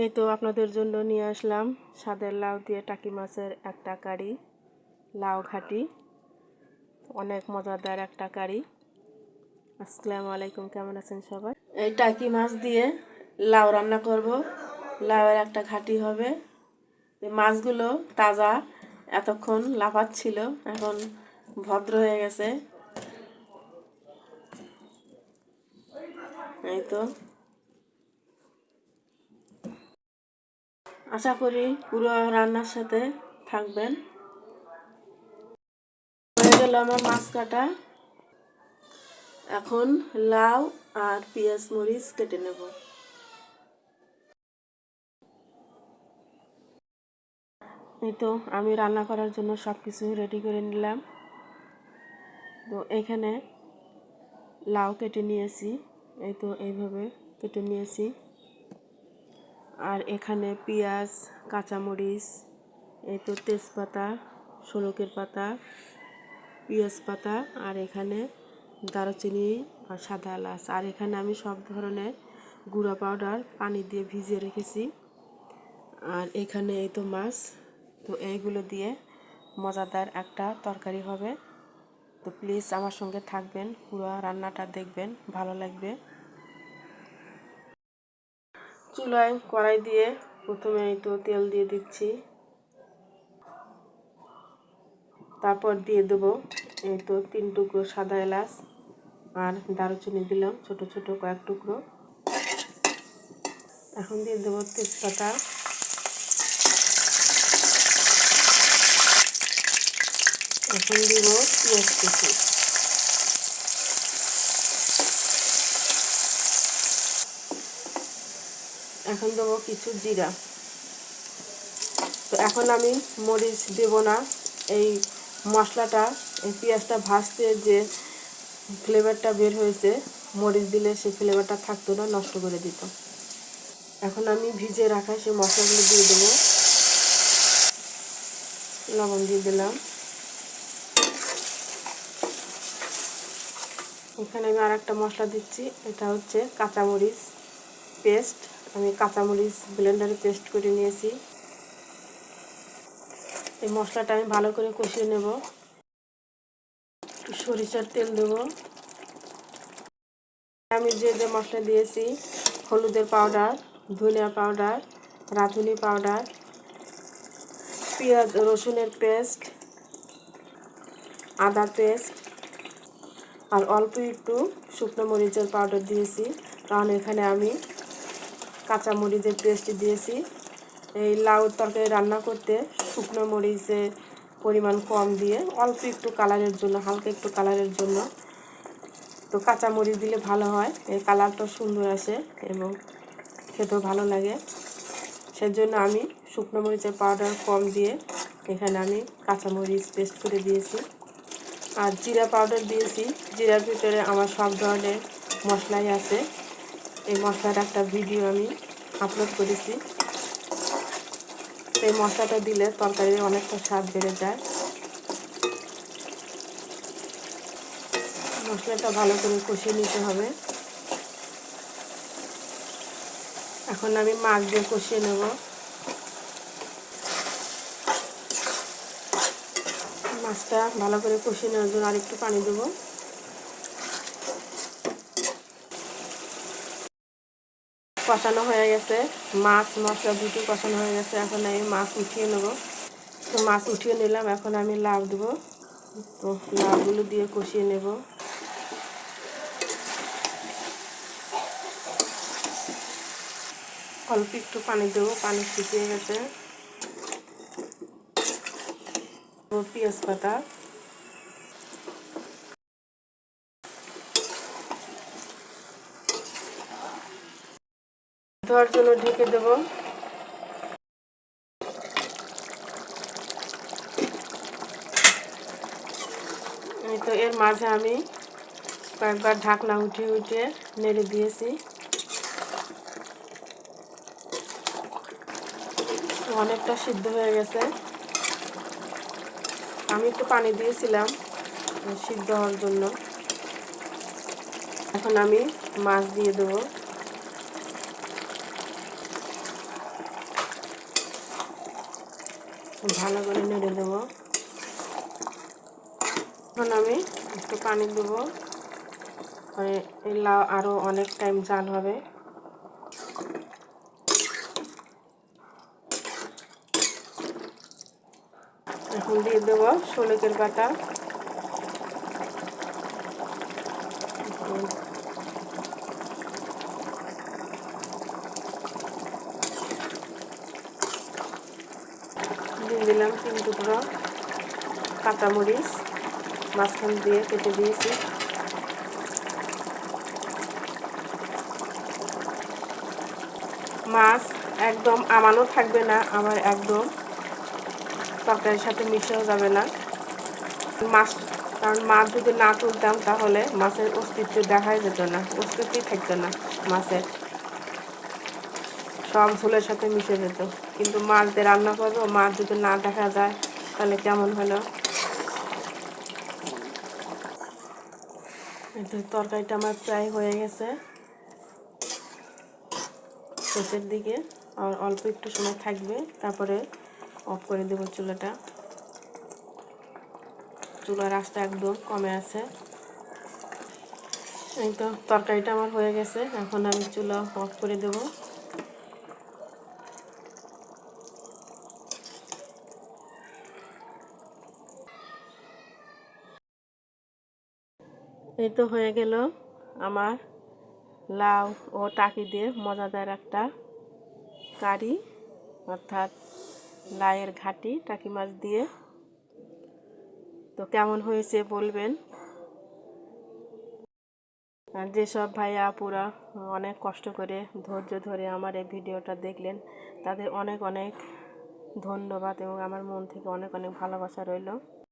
এই তো আপনাদের জন্য নিয়ে আসলাম সাদের লাউ দিয়ে টাকি মাছের একটা কারি, লাউ ঘাটি। অনেক মজাদার একটা কারি। আসসালামু আলাইকুম, কেমন আছেন সবাই? এই টাকি মাছ দিয়ে লাউ রান্না করব। লাউয়ের একটা ঘাটি হবে। মাছগুলো তাজা, এতক্ষণ লাফাচ্ছিল, এখন ভদ্র হয়ে গেছে। এই তো। আশা করি পুরো রান্নার সাথে থাকবেন। হয়ে গেল আমার মাছ কাটা। এখন লাউ আর পেঁয়াজ মরিচ কেটে নেব। এই তো আমি রান্না করার জন্য সব কিছু রেডি করে নিলাম। তো এখানে লাউ কেটে নিয়েছি। এই তো এইভাবে কেটে নিয়েছি। আর এখানে পেঁয়াজ, কাঁচামরিচ, এই তো তেজপাতা সড়কের পাতা, পেঁয়াজ পাতা, আর এখানে দারুচিনি আর সাদা এলাচ। আর এখানে আমি সব ধরনের গুঁড়া পাউডার পানি দিয়ে ভিজিয়ে রেখেছি। আর এখানে এই তো মাছ, তো এইগুলো দিয়ে মজাদার একটা তরকারি হবে। তো প্লিজ আমার সঙ্গে থাকবেন, পুরো রান্নাটা দেখবেন, ভালো লাগবে। চুলায় কড়াই দিয়ে প্রথমে তো তেল দিয়ে দিচ্ছি। তারপর দিয়ে দেব এই তো তিন টুকরো সাদা এলাচ আর দারুচিনি দিলাম, ছোট ছোট কয়েক টুকরো। এখন দিয়ে দেবো তেজপাতা। এখন দিব পেঁয়াজ কুচি এখন দেবো কিছু জিরা। তো এখন আমি মরিচ দেব না। এই মশলাটা, এই পেঁয়াজটা ভাজতে যে ফ্লেভারটা বের হয়েছে, মরিচ দিলে সেই ফ্লেভারটা থাকতো না, নষ্ট করে দিত। এখন আমি ভিজে রাখা সেই মশলাগুলো দিয়ে দেবো। লবণ দিয়ে দিলাম। এখানে আমি আর একটা মশলা দিচ্ছি, এটা হচ্ছে কাঁচামরিচ পেস্ট। আমি কাঁচামরিচ ব্লেন্ডারে পেস্ট করে নিয়েছি। এই মশলাটা আমি ভালো করে কষিয়ে নেব। সরিষার তেল দেব। আমি যে যে মশলা দিয়েছি, হলুদের পাউডার ধনিয়া পাউডার রাঁধুনি পাউডার পেঁয়াজ, রসুনের পেস্ট আদা পেস্ট আর অল্প একটু শুকনো মরিচের পাউডার দিয়েছি। কারণ এখানে আমি কাঁচা মরিচের পেস্ট দিয়েছি। এই লাউ তরকারি রান্না করতে শুকনো মরিচের পরিমাণ কম দিয়ে অল্প একটু কালারের জন্য, হালকা একটু কালারের জন্য। তো কাঁচা মরিচ দিলে ভালো হয় এই কালারটা সুন্দর আসে এবং খেতেও ভালো লাগে। সেজন্য আমি শুকনো মরিচের পাউডার কম দিয়ে এখানে আমি কাঁচামরিচ পেস্ট করে দিয়েছি। আর জিরা পাউডার দিয়েছি, জিরার ভিতরে আমার সব ধরনের মশলাই আছে। এই মশলার একটা ভিডিও আমি আপলোড করেছি। এই মশলাটা দিলে তরকারির অনেকটা স্বাদ বেড়ে যায়। মশলাটা ভালো করে কষিয়ে নিতে হবে। এখন আমি মাছ দিয়ে কষিয়ে নেব। মাছটা ভালো করে কষিয়ে নেওয়ার জন্য আরেকটু পানি দেবো। কষানো হয়ে গেছে। মাছ, মশলা দুটো কষানো হয়ে গেছে। এখন আমি মাছ উঠিয়ে নেব। তো মাছ উঠিয়ে নিলাম। এখন আমি লাউ দেবো। তো লাউগুলো দিয়ে কষিয়ে নেব। অল্প একটু পানি দেবো। পানি শুকিয়ে গেছে। পেঁয়াজ পাতা। ধোয়ার জন্য ঢেকে দেব। তো এর মাঝে আমি কয়েকবার ঢাকনা উঠিয়ে উঠিয়ে নেড়ে দিয়েছি। অনেকটা সিদ্ধ হয়ে গেছে। আমি একটু পানি দিয়েছিলাম সিদ্ধ হওয়ার জন্য। এখন আমি মাছ দিয়ে দেবো। ভালো করে নেড়ে দেবো। এখন আমি একটু পানি দেবো। লাউ আরও অনেক টাইম জাল হবে। এখন দিয়ে দেবো শোলকের বাটা। দিলাম তিন টুকরো কাঁচামরিচ, মাঝখান দিয়ে কেটে দিয়েছি। মাছ একদম আমানও থাকবে না, আমার একদম। তরকারির সাথে মিশেও যাবে না। মাছ, কারণ মাছ যদি না তুলতাম তাহলে মাছের অস্তিত্ব দেখাই যেত না, অস্তিত্বই থাকতো না মাছের। সব ঝোলের সাথে মিশে যেত। কিন্তু মাছ দিয়ে রান্না করব মাছ যদি না দেখা যায়, তাহলে কেমন হলো? তরকারিটা আমার প্রায় হয়ে গেছে। শেষের দিকে আর অল্প একটু সময় থাকবে, তারপরে অফ করে দেবো চুলাটা। চুলার আঁচটা একদম কমে আছে। এই তো তরকারিটা আমার হয়ে গেছে, এখন আমি চুলা অফ করে দেবো। এই তো হয়ে গেল আমার লাউ ও টাকি দিয়ে মজাদার একটা কারি, অর্থাৎ লাইয়ের ঘাটি, টাকি মাছ দিয়ে। তো কেমন হয়েছে বলবেন? আর যেসব ভাইয়া আপুরা অনেক কষ্ট করে, ধৈর্য ধরে আমার এই ভিডিওটা দেখলেন, তাদের অনেক অনেক ধন্যবাদ এবং আমার মন থেকে অনেক অনেক ভালোবাসা রইল।